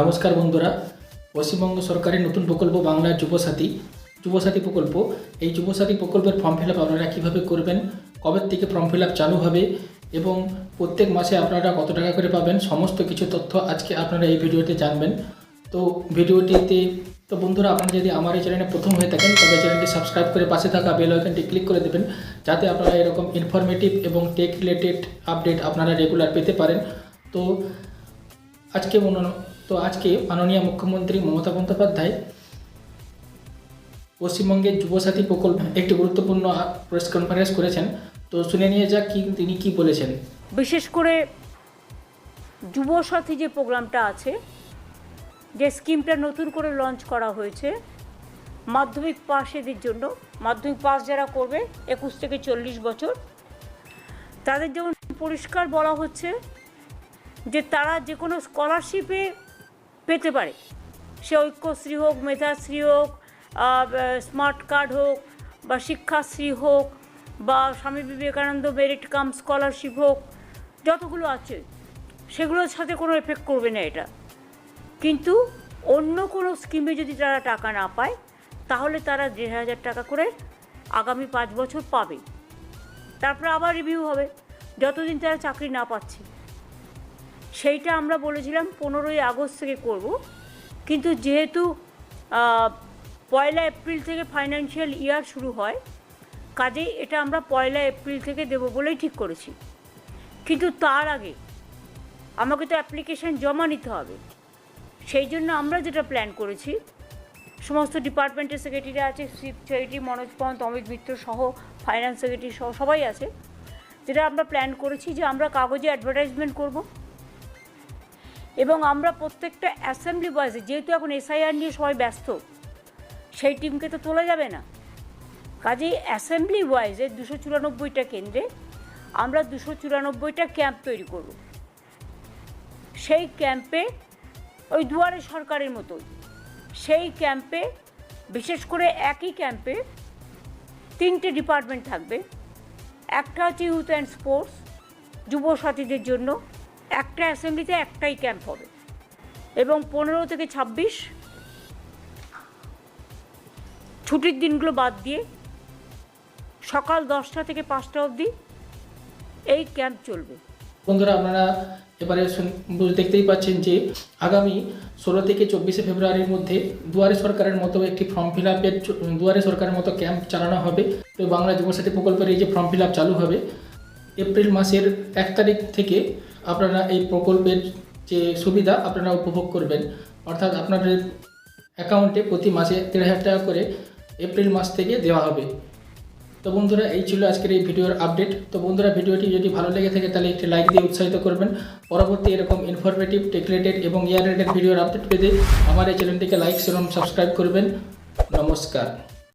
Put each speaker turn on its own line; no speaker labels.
নমস্কার বন্ধুরা, পশ্চিমবঙ্গ সরকারের নতুন প্রকল্প বাংলা যুবসাথী যুবসাথী প্রকল্প, এই যুবসাথী প্রকল্পের ফর্ম ফিল আপ আপনারা কীভাবে করবেন, কবে থেকে ফর্ম ফিল আপ চালু হবে, এবং প্রত্যেক মাসে আপনারা কত টাকা করে পাবেন, সমস্ত কিছু তথ্য আজকে আপনারা এই ভিডিওতে জানবেন। তো ভিডিওটিতে, তো বন্ধুরা আপনারা যদি আমার এই চ্যানেলে প্রথম হয়ে থাকেন, তবে চ্যানেলটি সাবস্ক্রাইব করে পাশে থাকা বেল আইকনটি ক্লিক করে দেবেন, যাতে আপনারা এরকম ইনফরমেটিভ এবং টেক রিলেটেড আপডেট আপনারা রেগুলার পেতে পারেন। তো আজকে তো আজকে মাননীয় মুখ্যমন্ত্রী মমতা বন্দ্যোপাধ্যায় পশ্চিমবঙ্গের যুবসাথী প্রকল্প একটি গুরুত্বপূর্ণ প্রেস কনফারেন্স করেছেন। তো শুনে নিয়ে যাক কি, তিনি কি বলেছেন।
বিশেষ করে যুবসাথী যে প্রোগ্রামটা আছে, যে স্কিমটা নতুন করে লঞ্চ করা হয়েছে, মাধ্যমিক পাশেদের জন্য, মাধ্যমিক পাস যারা করবে, একুশ থেকে চল্লিশ বছর, তাদের যেমন পরিষ্কার বলা হচ্ছে যে তারা যে কোনো স্কলারশিপে পেতে পারে। সে ঐক্যশ্রী হোক, মেধাশ্রী হোক স্মার্ট কার্ড হোক বা শিক্ষাশ্রী হোক বা Swami Vivekananda merit cum scholarship হোক, যতগুলো আছে, সেগুলোর সাথে কোনো এফেক্ট করবে না এটা। কিন্তু অন্য কোনো স্কিমে যদি তারা টাকা না পায়, তাহলে তারা দেড় হাজার টাকা করে আগামী পাঁচ বছর পাবে। তারপরে আবার রিভিউ হবে। যতদিন তারা চাকরি না পাচ্ছে। সেইটা আমরা বলেছিলাম পনেরোই আগস্ট থেকে করব। কিন্তু যেহেতু পয়লা এপ্রিল থেকে ফাইন্যান্সিয়াল ইয়ার শুরু হয়, কাজেই এটা আমরা পয়লা এপ্রিল থেকে দেবো বলেই ঠিক করেছি। কিন্তু তার আগে আমাকে তো অ্যাপ্লিকেশান জমা নিতে হবে। সেই জন্য আমরা যেটা প্ল্যান করেছি, সমস্ত ডিপার্টমেন্টের সেক্রেটারি আছে, চিফ সেক্রেটারি মনোজ পন্ত অমিত মিত্র সহ, ফাইন্যান্স সেক্রেটারি সহ সবাই আছে। যেটা আমরা প্ল্যান করেছি যে আমরা কাগজে অ্যাডভার্টাইজমেন্ট করব। এবং আমরা প্রত্যেকটা অ্যাসেম্বলি বয়েসে যেহেতু এখন এসআইআর নিয়ে সবাই ব্যস্ত, সেই টিমকে তো তোলা যাবে না। কাজেই অ্যাসেম্বলি ওয়াইজে দুশো চুরানব্বইটা কেন্দ্রে আমরা দুশো চুরানব্বইটা ক্যাম্প তৈরি করব। সেই ক্যাম্পে ওই দুয়ারে সরকারের মতোই, সেই ক্যাম্পে বিশেষ করে একই ক্যাম্পে তিনটে ডিপার্টমেন্ট থাকবে। একটা হচ্ছে ইউথ অ্যান্ড স্পোর্টস যুব সাথীদের জন্য একটা অ্যাসেম্বলিতে একটাই ক্যাম্প হবে। এবং পনেরো থেকে ছাব্বিশ ছুটির দিনগুলো বাদ দিয়ে সকাল দশটা থেকে পাঁচটা অবধি এই ক্যাম্প চলবে।
বন্ধুরা, আপনারা এবারে দেখতেই পাচ্ছেন যে আগামী ষোলো থেকে চব্বিশে ফেব্রুয়ারির মধ্যে দুয়ারে সরকারের মতো একটি ফর্ম ফিল আপের দুয়ারে সরকারের মতো ক্যাম্প চালানো হবে। তো বাংলা যুবসাথী প্রকল্পের এই যে ফর্ম ফিল আপ চালু হবে, এপ্রিল মাসের এক তারিখ থেকে আপনারা এই প্রকল্পের যে সুবিধা আপনারা উপভোগ করবেন, অর্থাৎ আপনাদের অ্যাকাউন্টে প্রতি মাসে দেড় হাজার টাকা করে এপ্রিল মাস থেকে দেওয়া হবে। তো বন্ধুরা, এই ছিল আজকের এই ভিডিওর আপডেট তো বন্ধুরা, ভিডিওটি যদি ভালো লেগে থাকে, তাহলে একটি লাইক দিয়ে উৎসাহিত করবেন। পরবর্তী এরকম ইনফরমেটিভ টেক রিলেটেড এবং ইয়ার রিলেটেড ভিডিওর আপডেট পেতে আমার এই চ্যানেলটিকে লাইক এবং সাবস্ক্রাইব করবেন। নমস্কার।